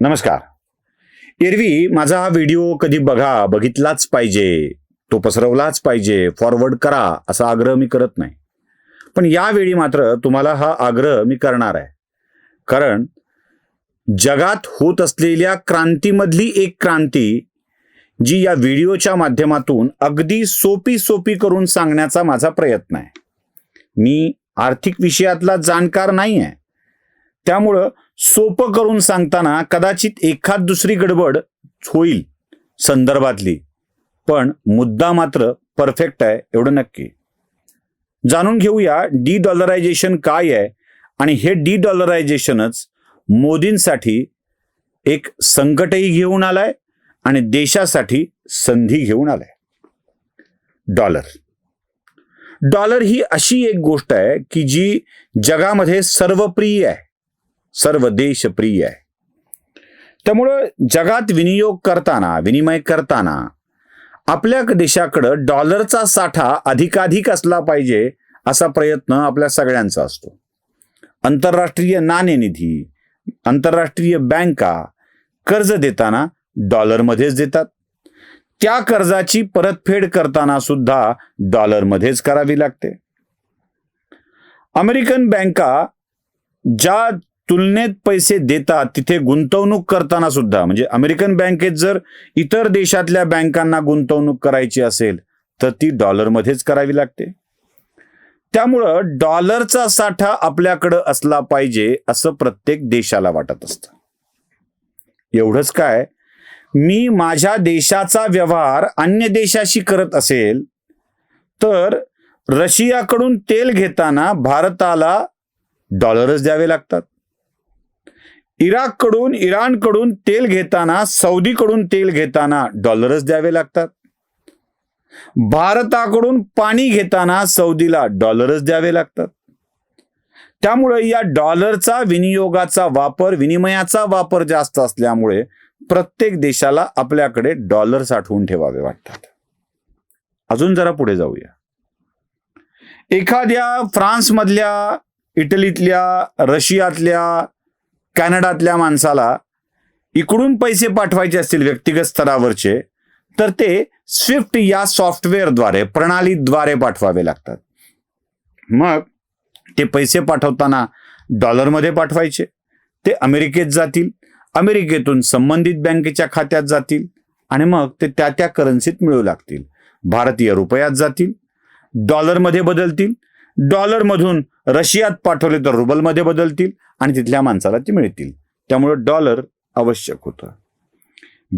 नमस्कार. एरवी माझा हा व्हिडिओ कधी बघा बघितलाच पाहिजे. तो पसरवलाच पाहिजे. फॉरवर्ड करा असा आग्रह मी करत नाही. पण यावेळी मात्र तुम्हाला हा आग्रह मी करणार आहे. कारण जगात होत असलेल्या क्रांतीमधली एक क्रांती जी या व्हिडिओच्या माध्यमातून अगदी सोपी सोपी करून सांगण्याचा माझा प्रयत्न आहे. मी आर्थिक विषयातला जाणकार नाही आहे त्यामुळं सोपं करून सांगताना कदाचित एखाद दुसरी गडबड होईल संदर्भातली. पण मुद्दा मात्र परफेक्ट आहे एवढं नक्की. जाणून घेऊया डी डॉलरायझेशन काय आहे आणि हे डी डॉलरायझेशनच मोदींसाठी एक संकटही घेऊन आलाय आणि देशासाठी संधी घेऊन आलाय. डॉलर. डॉलर ही अशी एक गोष्ट आहे की जी जगामध्ये सर्वप्रिय आहे. सर्व देशप्रिय आहे. त्यामुळं जगात विनियोग करताना विनिमय करताना आपल्या देशाकडं डॉलरचा साठा अधिकाधिक असला पाहिजे असा प्रयत्न आपल्या सगळ्यांचा असतो. आंतरराष्ट्रीय नाणेनिधी आंतरराष्ट्रीय बँका कर्ज देताना डॉलरमध्येच देतात. त्या कर्जाची परतफेड करताना सुद्धा डॉलरमध्येच करावी लागते. अमेरिकन बँका ज्या तुलनेत पैसे देतात तिथे गुंतवणूक करताना सुद्धा. म्हणजे अमेरिकन बँकेत जर इतर देशातल्या बँकांना गुंतवणूक करायची असेल तर ती डॉलरमध्येच करावी लागते. त्यामुळं डॉलरचा साठा आपल्याकडं असला पाहिजे असं प्रत्येक देशाला वाटत असतं. एवढंच काय मी माझ्या देशाचा व्यवहार अन्य देशाशी करत असेल तर रशियाकडून तेल घेताना भारताला डॉलरच द्यावे लागतात. इराककडून इराणकडून तेल घेताना सौदीकडून तेल घेताना डॉलरच द्यावे लागतात. भारताकडून पाणी घेताना सौदीला डॉलरच द्यावे लागतात. त्यामुळे या डॉलरचा विनियोगाचा वापर विनिमयाचा वापर जास्त असल्यामुळे प्रत्येक देशाला आपल्याकडे डॉलर साठवून ठेवावे वाटतात. अजून जरा पुढे जाऊया. एखाद्या फ्रान्समधल्या इटलीतल्या रशियातल्या कॅनडातल्या माणसाला इकडून पैसे पाठवायचे असतील व्यक्तिगत स्तरावरचे तर ते स्विफ्ट या सॉफ्टवेअरद्वारे प्रणालीद्वारे पाठवावे लागतात. मग ते पैसे पाठवताना डॉलरमध्ये पाठवायचे ते अमेरिकेत जातील अमेरिकेतून संबंधित बँकेच्या खात्यात जातील आणि मग ते त्या त्या करन्सीत मिळू लागतील. भारतीय रुपयात जातील डॉलरमध्ये बदलतील डॉलरमधून रशियात पाठवले तर रुबलमध्ये बदलतील आणि तिथल्या माणसाला ती मिळतील. त्यामुळे डॉलर आवश्यक होतं.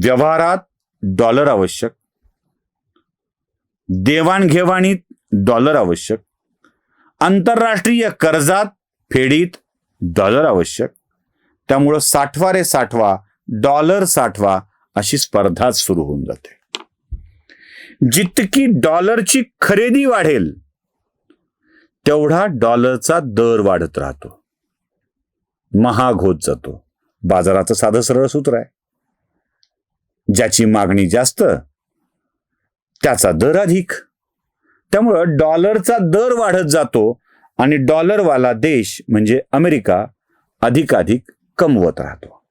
व्यवहारात डॉलर आवश्यक. देवाणघेवाणीत डॉलर आवश्यक. आंतरराष्ट्रीय कर्जात फेडीत डॉलर आवश्यक. त्यामुळं साठवा रे साठवा डॉलर साठवा अशी स्पर्धाच सुरू होऊन जाते. जितकी डॉलरची खरेदी वाढेल तेवढा डॉलरचा दर वाढत राहतो. महाग होत जातो. बाजाराचं साधं सरळ सूत्र आहे. ज्याची मागणी जास्त त्याचा दर अधिक. त्यामुळं डॉलरचा दर वाढत जातो आणि डॉलरवाला देश म्हणजे अमेरिका अधिकाधिक कमवत राहतो.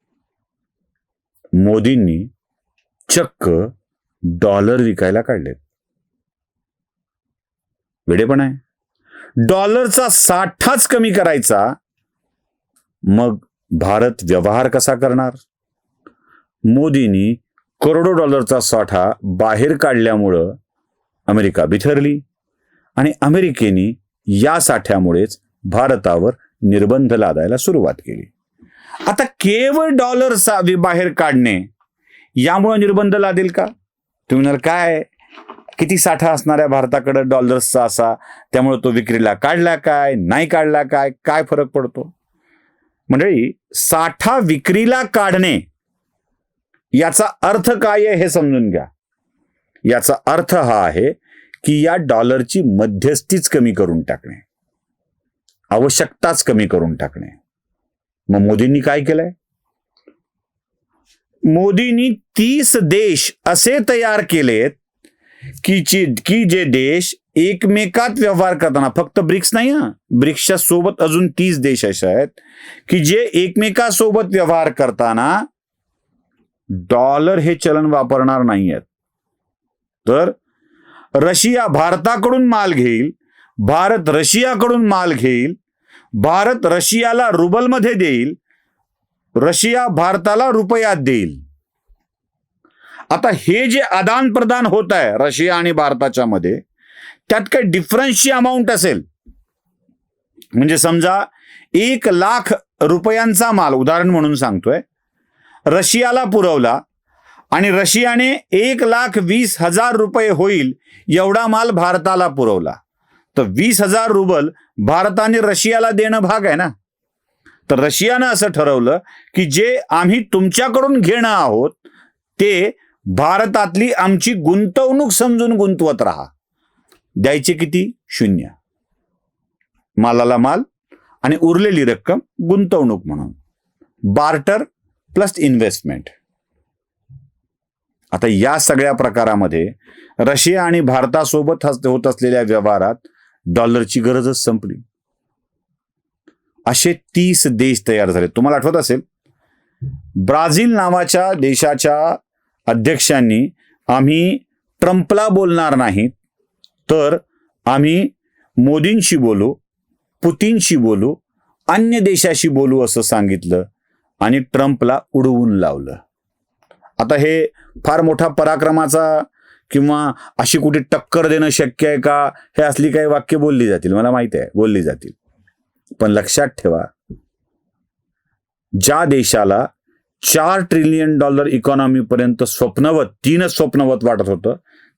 मोदींनी चक्क डॉलर विकायला काढलेत. वेडे पण आहे. डॉलरचा साठाच कमी करायचा मग भारत व्यवहार कसा करणार? मोदींनी करोडो डॉलरचा साठा बाहेर काढल्यामुळं अमेरिका बिथरली आणि अमेरिकेने या साठ्यामुळेच भारतावर निर्बंध लादायला सुरुवात केली. आता केवळ डॉलर बाहेर काढणे यामुळे निर्बंध लादेल का? तुम्ही म्हणाल काय? किती साठा असणाऱ्या भारताकडे डॉलर्सचा असा त्यामुळे तो विक्रीला काढला काय नाही काढला काय काय फरक पडतो? मंडळी साठा विक्रीला काढणे याचा अर्थ काय आहे हे समजून घ्या. याचा अर्थ हा आहे की या डॉलरची मध्यस्थीच कमी करून टाकणे. आवश्यकताच कमी करून टाकणे. मग मोदींनी काय केलंय? मोदींनी तीस देश असे तयार केलेत की जे की जे देश एकमेकात व्यवहार करताना फक्त ब्रिक्स नाही हा? ब्रिक्सच्या सोबत अजून तीस देश असे आहेत की जे एकमेकासोबत व्यवहार करताना डॉलर हे चलन वापरणार नाही आहेत तर रशिया भारताकडून माल घेईल भारत रशियाकडून माल घेईल भारत रशियाला रुबलमध्ये देईल रशिया भारताला रुपयात देईल. आता हे जे आदान प्रदान होत आहे रशिया आणि भारताच्या मध्ये त्यात काही डिफरन्सची अमाऊंट असेल. म्हणजे समजा एक लाख रुपयांचा माल उदाहरण म्हणून सांगतोय रशियाला पुरवला आणि रशियाने एक लाख वीस हजार रुपये होईल एवढा माल भारताला पुरवला. तर वीस हजार रुबल भारताने रशियाला देणं भाग आहे ना? तर रशियानं असं ठरवलं की जे आम्ही तुमच्याकडून घेणं आहोत ते भारतातली आमची गुंतवणूक समजून गुंतवत राहा. द्यायचे किती? शून्य. मालाला माल आणि उरलेली रक्कम गुंतवणूक म्हणून. Barter plus investment. आता या सगळ्या प्रकारामध्ये रशिया आणि भारतासोबत होत असलेल्या व्यवहारात डॉलरची गरजच संपली. असे तीस देश तयार झाले. तुम्हाला आठवत असेल? ब्राझील नावाच्या देशाच्या अध्यक्षांनी आम्ही ट्रम्पला बोलणार नाहीत तर आम्ही मोदींशी बोलू पुतीनशी बोलू अन्य देशाशी बोलू असं सांगितलं आणि ट्रम्पला उडवून लावलं. आता हे फार मोठा पराक्रमाचा किंवा अशी कुठे टक्कर देणं शक्य आहे का हे असली काही वाक्य बोलली जातील मला माहिती आहे बोलली जातील. पण लक्षात ठेवा ज्या देशाला चार ट्रिलियन डॉलर इकॉनॉमीपर्यंत स्वप्नवत तीनच स्वप्नवत वाटत होतं.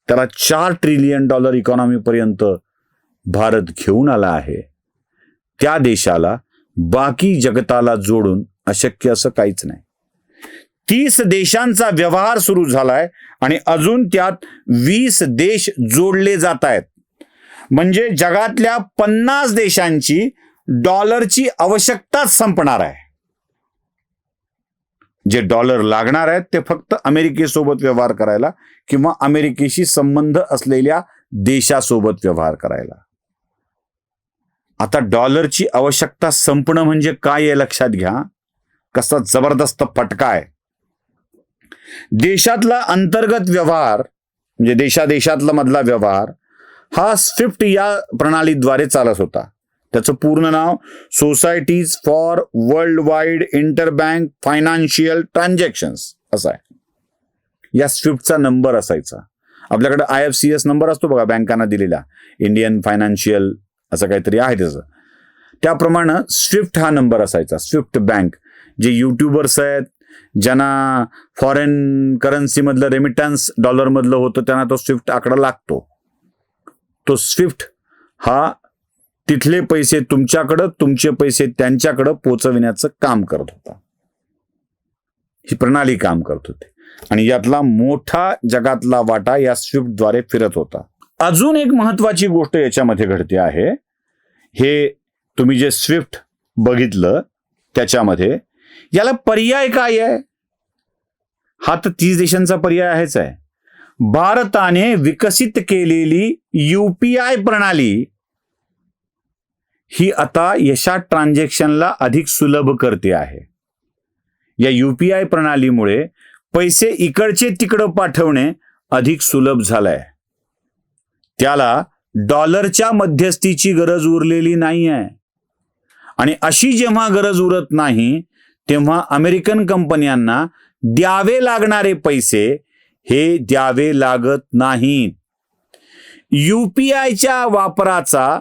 त्याला चार ट्रिलियन डॉलर इकॉनॉमीपर्यंत भारत घेऊन आला आहे. त्या देशाला बाकी जगताला जोडून अशक्य असं काहीच नाही. तीस देशांचा व्यवहार सुरू झालाय आणि अजून त्यात वीस देश जोडले जात आहेत. म्हणजे जगातल्या पन्नास देशांची डॉलरची आवश्यकताच संपणार आहे. जे डॉलर लागणार आहेत ते फक्त अमेरिकेसोबत व्यवहार करायला किंवा अमेरिकेशी संबंध असलेल्या देशासोबत व्यवहार करायला. आता डॉलरची आवश्यकता संपणं म्हणजे काय आहे लक्षात घ्या. कसा जबरदस्त फटका आहे. देशातला अंतर्गत व्यवहार म्हणजे देशादेशातला मधला व्यवहार हा स्विफ्ट या प्रणालीद्वारे चालत होता. त्याचं पूर्ण नाव societies for world wide interbank financial transactions असं आहे. या स्विफ्टचा नंबर असायचा. आपल्याकडे I F C S number असतो बघा बँकांना दिलेला. इंडियन फायनान्शियल असं काहीतरी आहे त्याचं. त्याप्रमाणे स्विफ्ट हा नंबर असायचा स्विफ्ट बँक. जे युट्यूबर्स आहेत ज्यांना फॉरेन करन्सीमधलं रेमिटन्स डॉलरमधलं होतं त्यांना तो स्विफ्ट आकडा लागतो. तो स्विफ्ट हा तिथले पैसे तुमच्याकडं तुमचे पैसे त्यांच्याकडं पोचविण्याचं काम करत होता. ही प्रणाली काम करत होते. आणि यातला मोठा जगातला वाटा या स्विफ्टद्वारे फिरत होता. अजून एक महत्वाची गोष्ट याच्यामध्ये घडते आहे. हे तुम्ही जे स्विफ्ट बघितलं त्याच्यामध्ये याला पर्याय काय आहे? हा तर तीस देशांचा पर्याय आहेच आहे. भारताने विकसित केलेली यूपीआय प्रणाली ही आता यशा ट्रान्झॅक्शनला अधिक सुलभ करते आहे. या युपीआय प्रणालीमुळे पैसे इकडचे तिकडं पाठवणे अधिक सुलभ झालंय. त्याला डॉलरच्या मध्यस्थीची गरज उरलेली नाही आहे आणि अशी जेव्हा गरज उरत नाही तेव्हा अमेरिकन कंपन्यांना द्यावे लागणारे पैसे हे द्यावे लागत नाहीत. युपीआयच्या वापराचा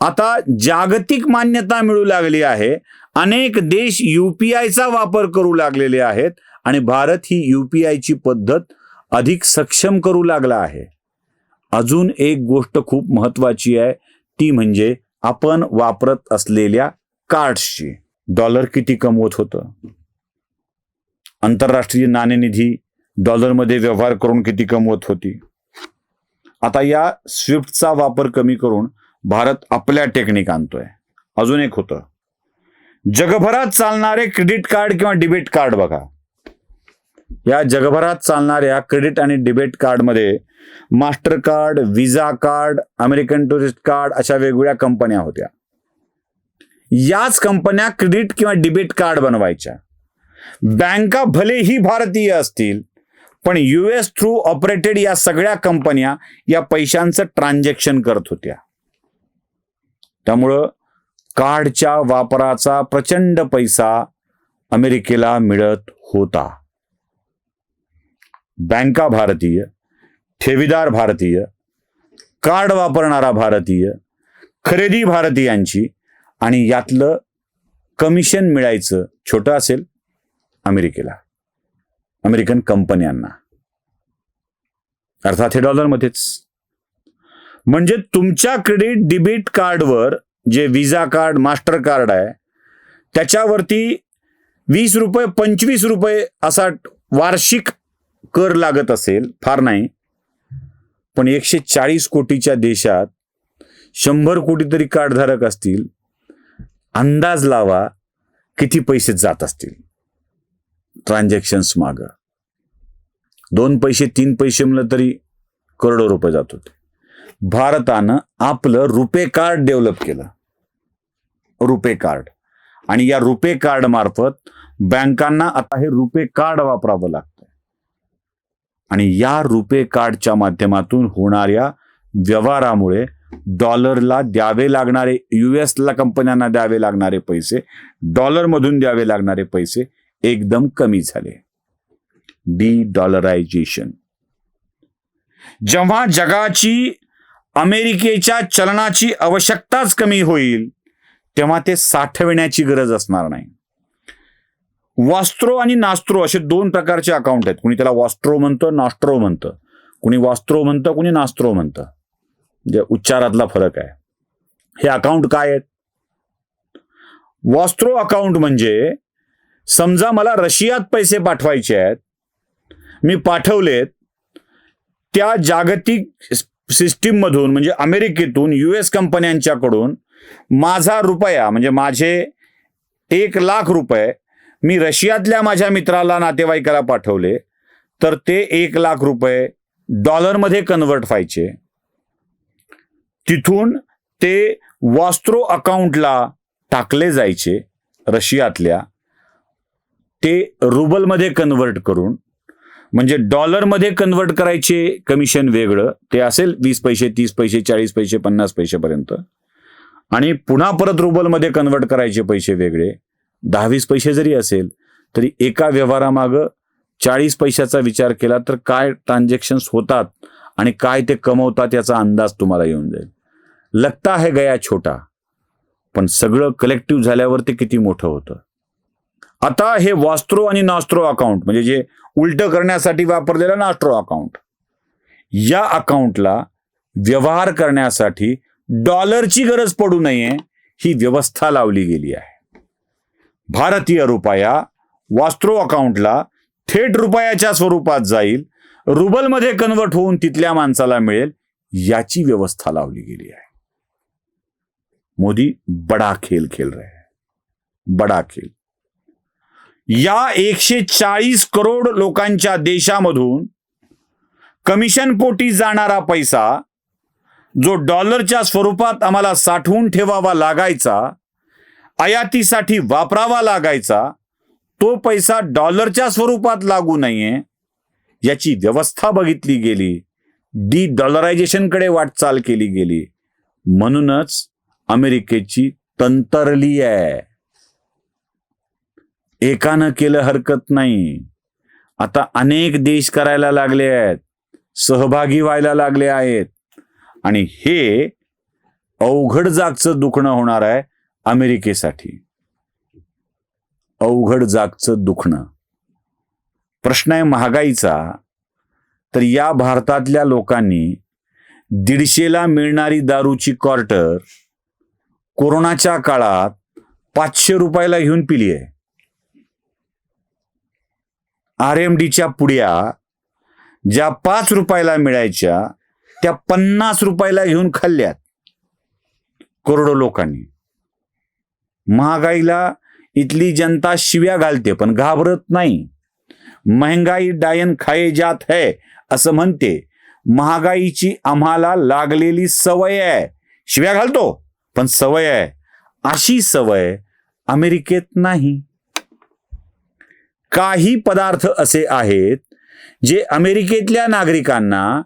आता जागतिक मान्यता मिळू लागली आहे. अनेक देश युपीआयचा वापर करू लागलेले आहेत आणि भारत ही युपीआयची पद्धत अधिक सक्षम करू लागला आहे. अजून एक गोष्ट खूप महत्वाची आहे ती म्हणजे आपण वापरत असलेल्या कार्ड्सची. डॉलर किती कमवत होतं? आंतरराष्ट्रीय नाणेनिधी डॉलरमध्ये व्यवहार करून किती कमवत होती? आता या स्विफ्टचा वापर कमी करून भारत आपल्या टेक्निक आणतोय. अजून एक होतं. जगभरात चालणारे क्रेडिट कार्ड किंवा डिबेट कार्ड बघा. या जगभरात चालणाऱ्या क्रेडिट आणि डिबेट कार्डमध्ये master card Visa card American tourist card अशा वेगवेगळ्या कंपन्या होत्या. याच कंपन्या क्रेडिट किंवा डिबेट कार्ड बनवायच्या. बँका भलेही भारतीय असतील पण युएस थ्रू ऑपरेटेड या सगळ्या कंपन्या या पैशांचं ट्रान्झॅक्शन करत होत्या. त्यामुळं कार्डच्या वापराचा प्रचंड पैसा अमेरिकेला मिळत होता. बँका भारतीय ठेवीदार भारतीय कार्ड वापरणारा भारतीय खरेदी भारतीयांची आणि यातलं कमिशन मिळायचं छोटं असेल अमेरिकेला अमेरिकन कंपन्यांना. अर्थात हे डॉलरमध्येच. म्हणजे तुमच्या क्रेडिट डिबिट कार्डवर जे विजा कार्ड मास्टर कार्ड आहे त्याच्यावरती वीस रुपये पंचवीस रुपये असा वार्षिक कर लागत असेल फार नाही. पण एकशे चाळीस कोटीच्या देशात शंभर कोटी तरी कार्डधारक असतील अंदाज लावा किती पैसे जात असतील. ट्रान्झॅक्शन्स माग. दोन पैसे तीन पैसे म्हणलं तरी करोडो रुपये जात होते. भारतानं आपलं रुपे कार्ड डेव्हलप केलं. रुपे कार्ड. आणि या रुपे कार्ड मार्फत बँकांना आता हे रुपे कार्ड वापरावं लागतं आणि या रुपे कार्डच्या माध्यमातून होणाऱ्या व्यवहारामुळे डॉलरला द्यावे लागणारे युएसला कंपन्यांना द्यावे लागणारे पैसे डॉलरमधून द्यावे लागणारे पैसे एकदम कमी झाले. डी डॉलरायझेशन जेव्हा जगाची अमेरिकेच्या चलनाची आवश्यकताच कमी होईल तेव्हा ते साठवण्याची गरज असणार नाही. वास्त्रो आणि नास्त्रो असे दोन प्रकारचे अकाउंट आहेत. कुणी त्याला वास्त्रो म्हणतं नास्ट्रो म्हणतं. कुणी वास्त्रो म्हणतं कुणी नास्त्रो म्हणतं. म्हणजे उच्चारातला फरक आहे. हे अकाउंट काय आहेत? वास्त्रो अकाउंट म्हणजे समजा मला रशियात पैसे पाठवायचे आहेत मी पाठवलेत त्या जागतिक सिस्टीम मधून म्हणजे अमेरिकेतून युएस कंपन्यांच्याकडून माझा रुपया म्हणजे माझे एक लाख रुपये मी रशियातल्या माझ्या मित्राला नातेवाईकाला पाठवले तर ते एक लाख रुपये डॉलरमध्ये कन्वर्ट व्हायचे. तिथून ते वास्त्रो अकाउंटला टाकले जायचे रशियातल्या. ते रुबलमध्ये कन्वर्ट करून म्हणजे डॉलरमध्ये कन्वर्ट करायचे कमिशन वेगळं. ते असेल वीस पैसे तीस पैसे चाळीस पैसे पन्नास पैसेपर्यंत. आणि पुन्हा परत रुबलमध्ये कन्वर्ट करायचे पैसे वेगळे. दहावीस पैसे जरी असेल तरी एका व्यवहारामागं चाळीस पैशाचा विचार केला तर काय ट्रान्झॅक्शन्स होतात आणि काय ते कमवतात याचा अंदाज तुम्हाला येऊन जाईल. लगता है गया छोटा. पण सगळं कलेक्टिव्ह झाल्यावर ते किती मोठं होतं? आता हे वास्त्रो आणि नास्त्रो अकाउंट म्हणजे जे उलट करण्यासाठी वापरलेलं नास्ट्रो अकाउंट या अकाउंटला व्यवहार करण्यासाठी डॉलरची गरज पडू नये ही व्यवस्था लावली गेली आहे. भारतीय रुपया वास्त्रो अकाउंटला थेट रुपयाच्या स्वरूपात जाईल रुबलमध्ये कन्वर्ट होऊन तिथल्या माणसाला मिळेल याची व्यवस्था लावली गेली आहे. मोदी बडा खेल खेल रहे हैं. बडा खेल. या एकशे चाळीस करोड लोकांच्या देशामधून कमिशन पोटी जाणारा पैसा जो डॉलरच्या स्वरूपात आम्हाला साठवून ठेवावा लागायचा आयातीसाठी वापरावा लागायचा तो पैसा डॉलरच्या स्वरूपात लागू नये याची व्यवस्था बघितली गेली. डी डॉलरायझेशनकडे वाटचाल केली गेली. म्हणूनच अमेरिकेची तंतरली आहे. एकानं केलं हरकत नाही. आता अनेक देश करायला लागले आहेत. सहभागी व्हायला लागले आहेत. आणि हे अवघड जागचं दुखणं होणार आहे अमेरिकेसाठी. अवघड जागचं दुखणं. प्रश्न आहे महागाईचा. तर या भारतातल्या लोकांनी दीडशेला मिळणारी दारूची क्वार्टर कोरोनाच्या काळात पाचशे रुपयाला घेऊन पिली आहे आर एम डीच्या पुड्या ज्या पाच रुपयाला मिळायच्या त्या पन्नास रुपयाला घेऊन खाल्ल्यात करोडो लोकांनी. महागाईला इथली जनता शिव्या घालते पण घाबरत नाही. महंगाई डायन खाये जात है असं म्हणते. महागाईची आम्हाला लागलेली सवय आहे. शिव्या घालतो पण सवय आहे. अशी सवय अमेरिकेत नाही. काही पदार्थ असे आहेत जे अमेरिकेतल्या नागरिकांना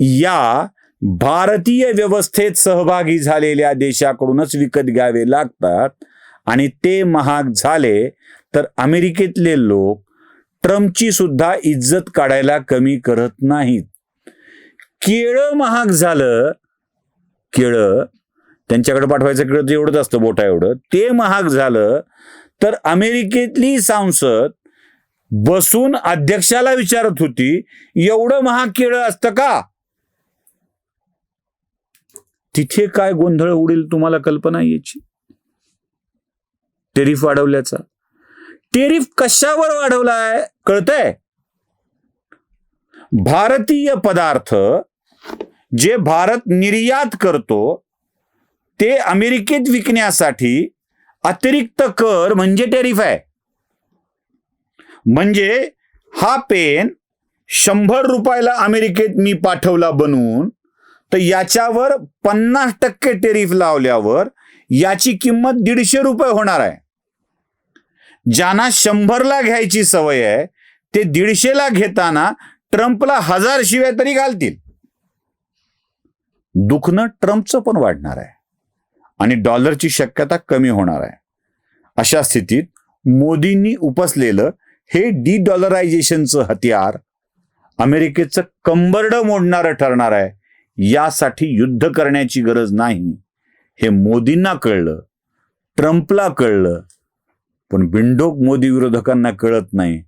या भारतीय व्यवस्थेत सहभागी झालेल्या देशाकडूनच विकत घ्यावे लागतात आणि ते महाग झाले तर अमेरिकेतले लोक ट्रम्पची सुद्धा इज्जत काढायला कमी करत नाहीत. केळं महाग झालं केळं त्यांच्याकडे पाठवायचं केळं तर एवढंच असतं बोटा एवढं. ते महाग झालं तर अमेरिकेतली सांसद बसून अध्यक्षाला विचारत होती एवढं महाकेळ असतं का? तिथे काय गोंधळ उडेल तुम्हाला कल्पना याची टेरिफ वाढवल्याचा. टेरिफ कशावर वाढवलाय कळतंय? भारतीय पदार्थ जे भारत निर्यात करतो ते अमेरिकेत विकण्यासाठी अतिरिक्त कर म्हणजे टेरिफ आहे. म्हणजे हा पेन शंभर रुपयाला अमेरिकेत मी पाठवला बनवून तर याच्यावर पन्नास टक्के टेरिफ लावल्यावर याची किंमत दीडशे रुपये होणार आहे. ज्यांना शंभरला घ्यायची सवय आहे ते दीडशेला घेताना ट्रम्पला हजार शिव्या तरी घालतील. दुखणं ट्रम्पचं पण वाढणार आहे. आणि डॉलरची शक्यता कमी होणार आहे. अशा स्थितीत मोदींनी उपसलेलं हे डी डॉलरायझेशनचं हत्यार अमेरिकेचं कंबरड मोडणारं ठरणार आहे. यासाठी युद्ध करण्याची गरज नाही. हे मोदींना कळलं. ट्रम्पला कळलं. पण बिंडोक मोदी विरोधकांना कळत नाही.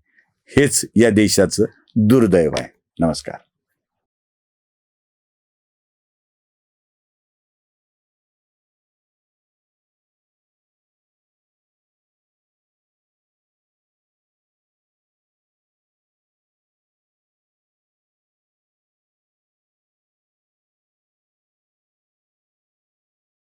हेच या देशाचं दुर्दैव आहे. नमस्कार.